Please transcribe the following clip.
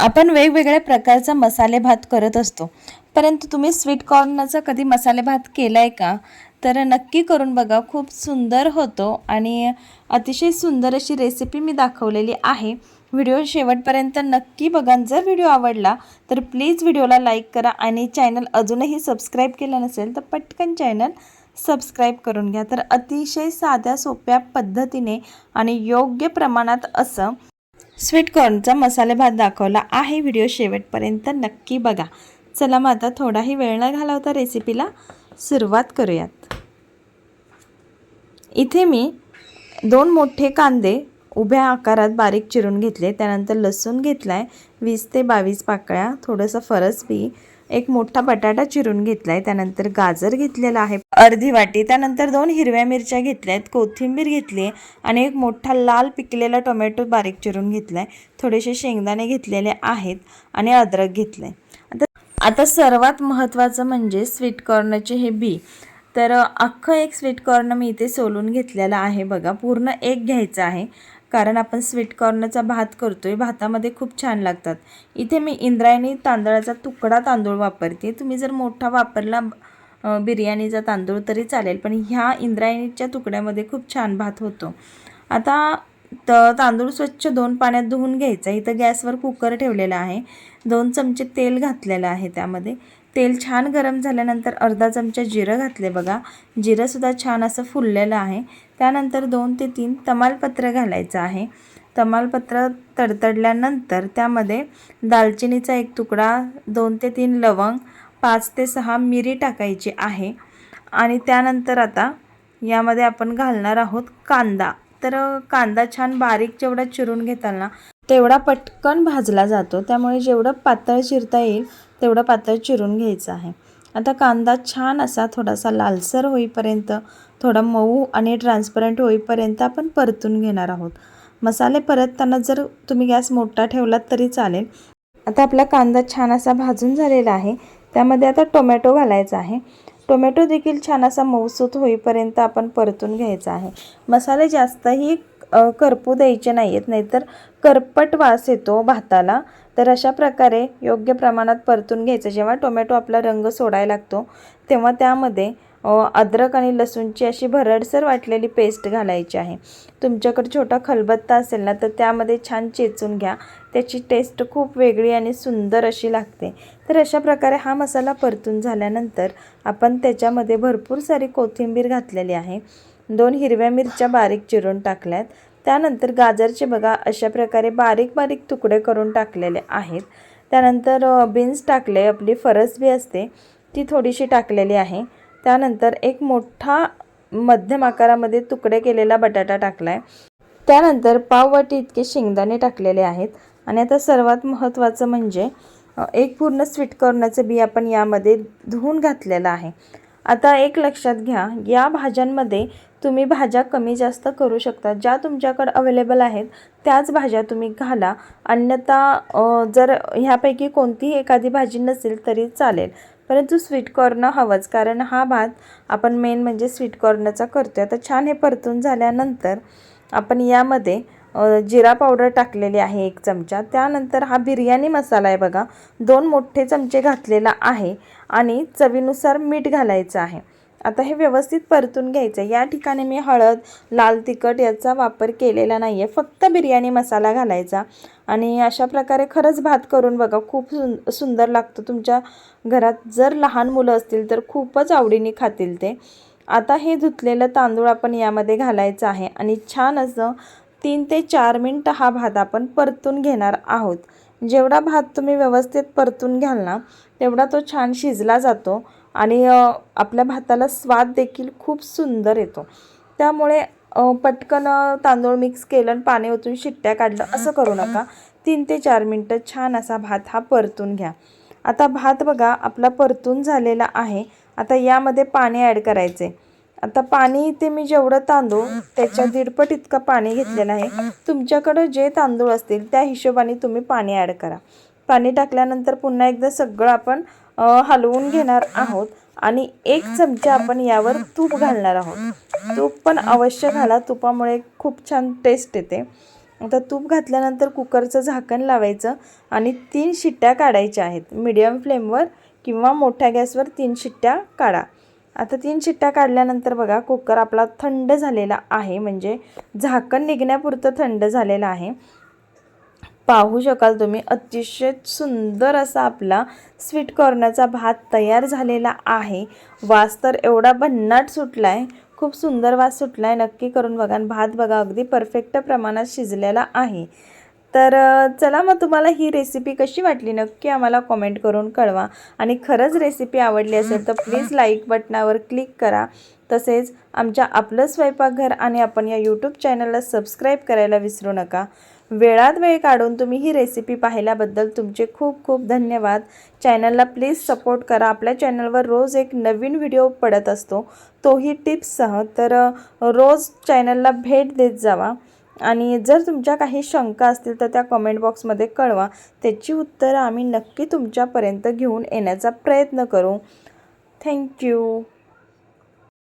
आपण वेगवेगळ्या प्रकारचा मसाले भात करत असतो. परंतु तुम्ही स्वीट कॉर्नचा कधी मसाले भात केला आहे का? तर नक्की करून बघा. खूप सुंदर होतो आणि अतिशय सुंदर अशी रेसिपी मी दाखवलेली आहे. व्हिडिओ शेवटपर्यंत नक्की बघा. जर व्हिडिओ आवडला तर प्लीज व्हिडिओला लाईक करा आणि चॅनल अजूनही सबस्क्राईब केलं नसेल तर पटकन चॅनल सबस्क्राईब करून घ्या. तर अतिशय साध्या सोप्या पद्धतीने आणि योग्य प्रमाणात असं स्वीट कॉर्नचा मसाले भात दाखवला आहे. व्हिडिओ शेवटपर्यंत नक्की बघा. चला मग आता थोडाही वेळ न घालवता रेसिपीला सुरुवात करूयात. इथे मी दोन मोठे कांदे उभ्या आकारात बारीक चिरून घेतले. त्यानंतर लसूण घेतला आहे वीस ते बावीस पाकळ्या थोडंसं फरस बी एक मोठा बटाटा चिरून घेतला आहे त्यानंतर गाजर घेतलेला आहे. अर्धी वाटी त्यानंतर दोन हिरव्या मिरच्या घेतल्या आहेत कोथिंबीर घेतली आहे आणि एक मोठा लाल पिकलेला टोमॅटो बारीक चिरून घेतला आहे थोडेसे शेंगदाणे घेतलेले आहेत आणि अद्रक घेतलं आहे आता आता सर्वात महत्त्वाचं म्हणजे स्वीट कॉर्नचे हे बी. तर अख्खं एक स्वीट कॉर्न मी इथे सोलून घेतलेलं आहे बघा. पूर्ण एक घ्यायचं आहे. कारण आपण स्वीट कॉर्नचा भात आहे भातामध्ये खूप छान लागतात. इथे मी इंद्रायणी तांदळाचा तुकडा तांदूळ वापरते. तुम्ही जर मोठा वापरला बिर्याणीचा तांदूळ तरी चालेल पण ह्या इंद्रायणीच्या तुकड्यामध्ये खूप छान भात होतो. आता त तांदूळ स्वच्छ दोन पाण्यात धुवून घ्यायचा. इथं गॅसवर कुकर ठेवलेला आहे. दोन चमचे तेल घातलेलं आहे त्यामध्ये. तेल छान गरम झाल्यानंतर अर्धा चमचा जिरं घातले बघा. जिरंसुद्धा छान असं फुललेलं आहे. त्यानंतर दोन ते तीन तमालपत्र घालायचं आहे. तमालपत्र तडतडल्यानंतर त्यामध्ये दालचिनीचा एक तुकडा दोन ते तीन लवंग पाच ते सहा मिरी टाकायची आहे. आणि त्यानंतर आता यामध्ये आपण घालणार आहोत कांदा. तर कांदा छान बारीक जेवढा चिरून घेताल ना तेवढा पटकन भाजला जातो. त्यामुळे जेवढं पातळ चिरता येईल तेवढं पातळ चिरून घ्यायचं आहे. आता कांदा छान असा थोडासा लालसर होईपर्यंत थोडा मऊ आणि ट्रान्सपरंट होईपर्यंत आपण परतून घेणार आहोत. मसाले परतताना जर तुम्ही गॅस मोठा ठेवलात तरी चालेल. आता आपला कांदा छान असा भाजून झालेला आहे. त्यामध्ये आता टोमॅटो घालायचा आहे. टोमॅटो देखील छान असा मऊसूत होईपर्यंत आपण परतून घ्यायचा आहे. मसाले जास्तही करपू द्यायचे नाही आहेत नाहीतर करपट वास येतो भाताला. तर अशा प्रकारे योग्य प्रमाणात परतून घ्यायचं. जेव्हा टोमॅटो आपला रंग सोडायला लागतो तेव्हा त्यामध्ये अद्रक आणि लसूणची अशी भरडसर वाटलेली पेस्ट घालायची आहे. तुमच्याकडे छोटा खलबत्ता असेल ना तर त्यामध्ये छान चेचून घ्या. त्याची टेस्ट खूप वेगळी आणि सुंदर अशी लागते. तर अशा प्रकारे हा मसाला परतून झाल्यानंतर आपण त्याच्यामध्ये भरपूर सारी कोथिंबीर घातलेली आहे. दोन हिरव्या मिरच्या बारीक चिरून टाकल्यात. त्यानंतर गाजरचे बघा अशा प्रकारे बारीक बारीक तुकडे करून टाकलेले आहेत. त्यानंतर बीन्स टाकले आपली फरसबी असते ती थोडीशी टाकलेली आहे. त्यानंतर एक मोठा मध्यम आकारामध्ये तुकडे केलेला बटाटा टाकला आहे त्यानंतर पाववाटी इतके शेंगदाणे टाकलेले आहेत. आणि आता सर्वात महत्त्वाचं म्हणजे एक पूर्ण स्वीट कॉर्नरचं बी आपण यामध्ये धुवून घातलेलं आहे. आता एक लक्षात घ्या या भाज्यांमध्ये तुम्ही भाज्या कमी जास्त करू शकता. ज्या तुमच्याकडं अवेलेबल आहेत त्याच भाज्या तुम्ही घाला. अन्यथा जर ह्यापैकी कोणतीही एखादी भाजी नसेल तरी चालेल. परंतु स्वीट कॉर्न हवंच. कारण हा भात आपण मेन म्हणजे स्वीट कॉर्नचा करतो आता छान हे परतून झाल्यानंतर आपण यामध्ये जिरा पावडर टाकलेली आहे एक चमचा. त्यानंतर हा बिर्याणी मसाला आहे बघा. दोन मोठे चमचे घातलेला आहे आणि चवीनुसार मीठ घालायचं आहे. आता हे व्यवस्थित परतून घ्यायचं या ठिकाणी मी हळद लाल तिखट याचा वापर केलेला नाही आहे फक्त बिर्याणी मसाला घालायचा. आणि अशा प्रकारे खरंच भात करून बघा खूप सुं सुंदर लागतो. तुमच्या घरात जर लहान मुलं असतील तर खूपच आवडीने खातील ते. आता हे धुतलेलं तांदूळ आपण यामध्ये घालायचं आहे. आणि छान असं तीन ते चार मिनटं हा भात आपण परतून घेणार आहोत. जेवढा भात तुम्ही व्यवस्थित परतून घ्याल ना तेवढा तो छान शिजला जातो. आणि आपल्या भाताला स्वाद देखील खूप सुंदर येतो. त्यामुळे पटकन तांदूळ मिक्स केलं आणि पाणी ओतून शिट्ट्या काढलं असं करू नका. तीन ते चार मिनटं छान असा भात हा परतून घ्या. आता भात बघा आपला परतून झालेला आहे. आता यामध्ये पाणी ॲड करायचे आता पाणी इथे मी जेवढं तांदूळ त्याच्या दीडपट इतकं पाणी घेतलेलं आहे. तुमच्याकडं जे तांदूळ असतील त्या हिशोबाने तुम्ही पाणी ॲड करा. पाणी टाकल्यानंतर पुन्हा एकदा सगळं आपण हलवून घेणार आहोत. आणि एक चमचा आपण यावर तूप घालणार आहोत. तूप पण अवश्य घाला. तुपामुळे खूप छान टेस्ट येते. आता तूप घातल्यानंतर कुकरचं झाकण लावायचं आणि तीन शिट्ट्या काढायच्या आहेत. मिडियम फ्लेमवर किंवा मोठ्या गॅसवर तीन शिट्ट्या काढा. आता तीन शिट्ट्या काढल्यानंतर बघा कुकर आपला थंड झालेला आहे. म्हणजे झाकण निघण्यापुरतं थंड झालेलं आहे. पाहू शकाल तुम्ही. अतिशय सुंदर असा आपला स्वीट कॉर्नरचा भात तयार झालेला आहे. वास तर एवढा भन्नाट सुटला आहे खूप सुंदर वास सुटला आहे नक्की करून बघा भात बघा अगदी परफेक्ट प्रमाणात शिजलेला आहे. तर चला मग तुम्हाला ही रेसिपी कशी वाटली नक्की आम्हाला कॉमेंट करून कळवा. आणि खरंच रेसिपी आवडली असेल तर प्लीज लाईक बटनावर क्लिक करा. तसेच आमच्या आपलं स्वयंपाकघर आणि आपण या यूट्यूब चॅनलला सबस्क्राईब करायला विसरू नका. वेळात वेळ काढून तुम्ही ही रेसिपी पाहिल्याबद्दल तुमचे खूप खूप धन्यवाद. चॅनलला प्लीज सपोर्ट करा. आपल्या चॅनलवर रोज एक नवीन व्हिडिओ पडत असतो. तोही टिप्ससह तर रोज चॅनलला भेट देत जावा. आणि जर तुमच्या काही शंका असतील तर त्या कमेंट बॉक्समध्ये कळवा. त्याची उत्तरं आम्ही नक्की तुमच्यापर्यंत घेऊन येण्याचा प्रयत्न करू. थँक्यू